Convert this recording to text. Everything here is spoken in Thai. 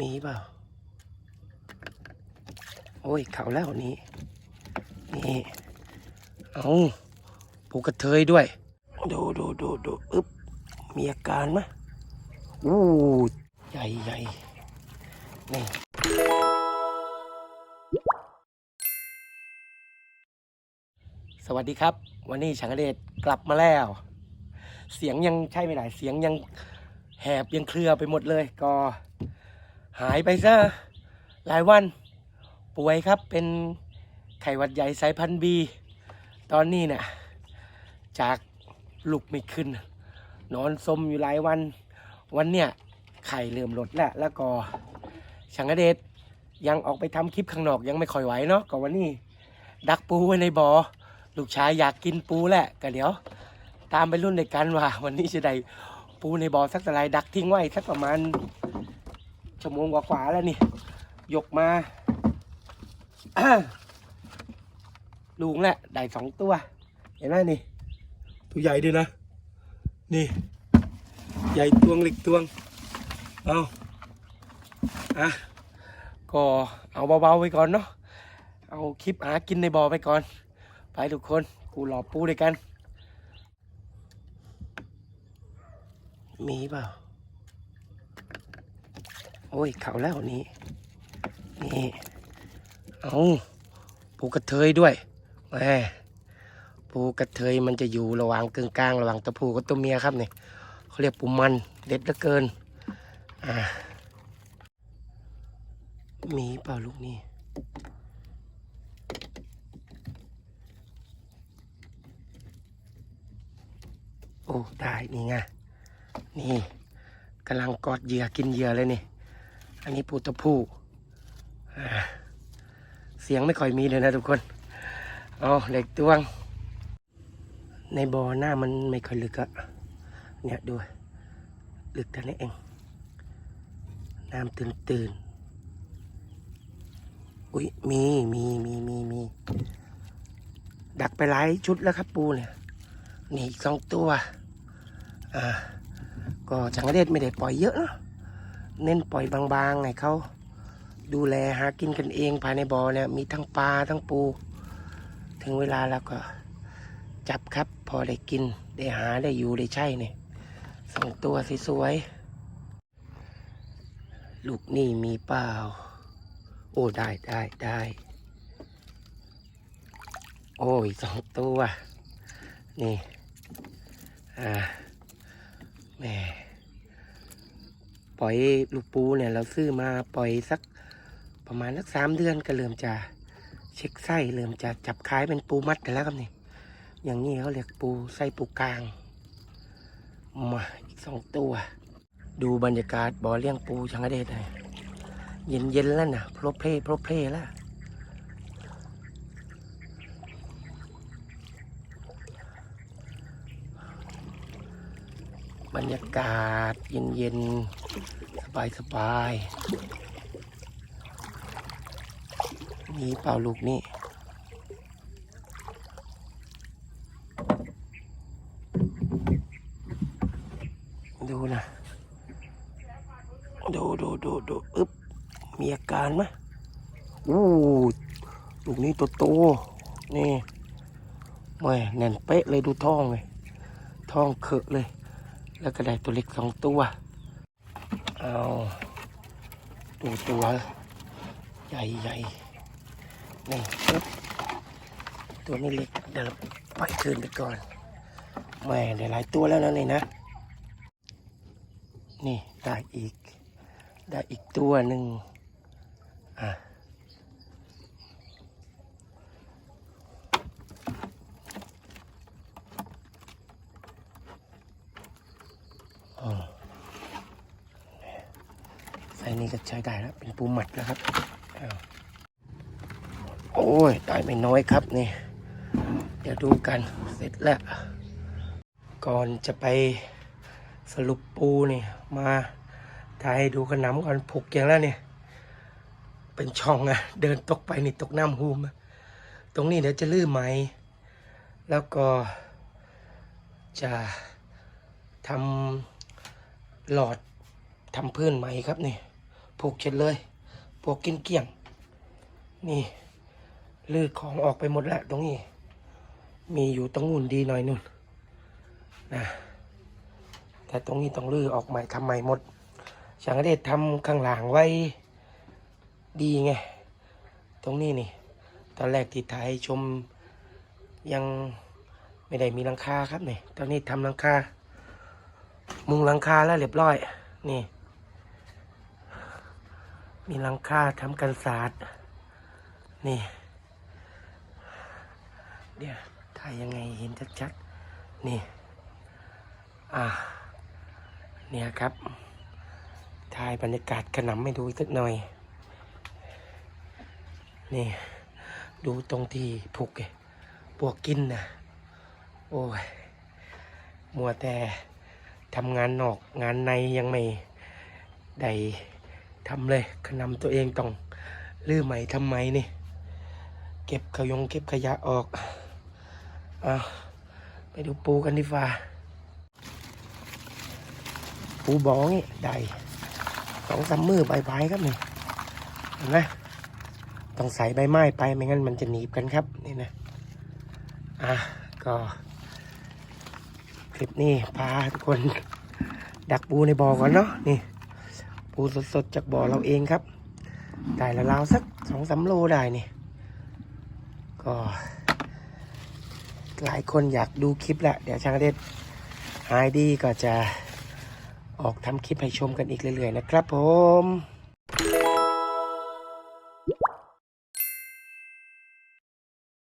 มีเปล่า โอ้ย เขาแล้วนี่นี่ เอาปูกระเทยด้วย ดูดูดูดูอึ๊บ มีอาการไหมอู้ใหญ่ใหญ่นี่สวัสดีครับ วันนี้ชังกเดชกลับมาแล้ว เสียงยังใช่ไม่ได้เสียงยังแหบยังเครือไปหมดเลย ก็ หายไปซะหลายวัน ป่วยครับเป็นไข้หวัดใหญ่สายพันธุ์บี ตอนนี้เนี่ยจากลุกไม่ขึ้น นอนสมอยู่หลายวัน วันเนี่ยไข่เริ่มลดแล้วแล้วก็ชังเดชยังออกไปทำคลิปข้างนอกยังไม่ค่อยไหวเนาะก็วันนี้ ดักปูไว้ในบ่อลูกชายอยากกินปูแหละก็เดี๋ยว ตามไปรุ่นในกันว่า วันนี้จะได้ปูในบ่อสักเท่าไรดักทิ้งไว้สักประมาณ ชั่วโมงกว่าๆแล้วนี่ยกมาลุงแหละได้สองตัว เห็นไหมนี่ ตัวใหญ่ด้วยนะ นี่ ใหญ่ตวงเล็กตวง เอาอะก็เอาเบาๆไว้ก่อนเนาะเอาคลิปหากินในบ่อไปก่อน ไปทุกคนกูหลอปูด้วยกัน มีเปล่า โอ้ยเขาแล้วนี่นี่เอาปูกระเทยด้วยแหมปูกระเทยมันจะอยู่ระหว่างกึ่งกลางระหว่างตัวผู้กับตัวเมียครับเนี่ยเขาเรียกปูมันเด็ดเหลือเกินอ่ามีเปล่าลูกนี่โอ้ได้นี่ไงนี่กำลังกอดเหยื่อกินเหยื่อเลยนี่ อันนี้ปูตะผูเสียงไม่ค่อยมีเลยนะทุกคนเอาเด็กตวง ในบ่อหน้ามันไม่ค่อยลึกอะเนี่ยดูลึกเท่นี้เอง น้ำตื่นตื่นอุ้ยมีมีมีมีมี ดักไปหลายชุดแล้วครับปูเนี่ย นี่อีกสองตัว อ่า ก็จังกระเดชไม่ได้ปล่อยเยอะเนอะ เน้นปล่อยบางๆให้เขาดูแลหากินกันเองภายในบ่อเนี่ยมีทั้งปลาทั้งปู ถึงเวลาแล้วก็ จับครับพอได้กินได้หาได้อยู่ได้ใช่เนี่ยสองตัวสวยๆลูกนี่มีเปล่า โอ้ได้ได้ได้โอ้ยสองตัว นี่ อ่าแม่ ปล่อยลูกปูเนี่ยเราซื้อมาปล่อยสักประมาณสักสามเดือนก็เริ่มจะเช็คไส้เริ่มจะจับคล้ายเป็นปูมัดกันแล้วครับนี่อย่างนี้เขาเรียกปูไส้ปูกลางมาอีกสองตัว ดูบรรยากาศบ่อเลี้ยงปูชังเดชหน่อยเย็นๆแล้วนะโพลเพลโพลเพลแล้ว บรรยากาศเย็นเย็นสบายสบายๆมีเป่าลูกนี่ดูนะ ดูดูดูดูอึ๊บ มีอาการไหมอู้ลูกนี้ตัวโต นี่แม่แน่นเป๊ะเลยดูท้องเลย ท้องเขอะเลย แล้วก็ได้ตัวเล็กสองตัว เอาตัวตัว ใหญ่ใหญ่นี่ปึ๊บตัวนี้เล็กเดี๋ยวเราปล่อยคืนไปก่อนแม่ได้หลายตัวแล้วนะนี่นะ นี่ได้อีก ได้อีกตัวหนึ่งอะ ไซส์นี้ก็ใช้ได้แล้วเป็นปูหมัดแล้วครับอโอ้ยได้ไม่น้อยครับนี่เดี๋ยวดูกันเสร็จแล้ว ก่อนจะไปสรุปปูนี่มาถ่ายดูขนำก่อนผูกอย่างแล้วเนี่ยเป็นช่องอะเดินตกไปนี่ตกน้ำหูม ตรงนี้เดี๋ยวจะลื้อไหม แล้วก็จะทำหลอดทำพื้นใหมครับนี่ ผูกเช็ดเลยพวกกินเกลี้ยง นี่ลือของออกไปหมดแล้วตรงนี้ มีอยู่ตรงนู่นดีหน่อยนู่นนะแต่ตรงนี้ต้องลือออกใหม่ทำใหม่หมดช่างเดชทำข้างหลังไว้ดีไง ตรงนี้นี่ ตอนแรกที่ถ่ายชมยังไม่ได้มีหลังคาครับนี่ตอนนี้ทำหลังคา มุงหลังคาแล้วเรียบร้อย นี่ มีหลังคาทำกันศาสตร์นี่ เดี๋ยวถ่ายยังไงเห็นชัดๆ นี่ อ่า เนี่ยครับ ถ่ายบรรยากาศขนำให้ดูสักหน่อย นี่ ดูตรงที่ผูกปวกกินนะโอ้ย มัวแต่ทำงานนอกงานในยังไม่ได้ ทำเลยขนำตัวเองต้องลื้อใหม่ทำไมนี่ เก็บขยงเก็บขยะออกเอาไปดูปูกันดีฟ้าปูบองนี่ได้สองสามมือใบไม้ครับนี่เห็นไหมต้องใส่ใบไม้ไปไม่งั้นมันจะหนีบกันครับนี่นะอะก็คลิปนี้พาทุกคนดักปูในบ่อก่อนเนาะนี่ ปูสดๆจากบ่อเราเองครับ ได้ละราวสักสองสามโลได้นี่ ก็ หลายคนอยากดูคลิปละ เดี๋ยวช่างเด็ดหายดีก็จะออกทำคลิปให้ชมกันอีกเรื่อยๆนะครับผม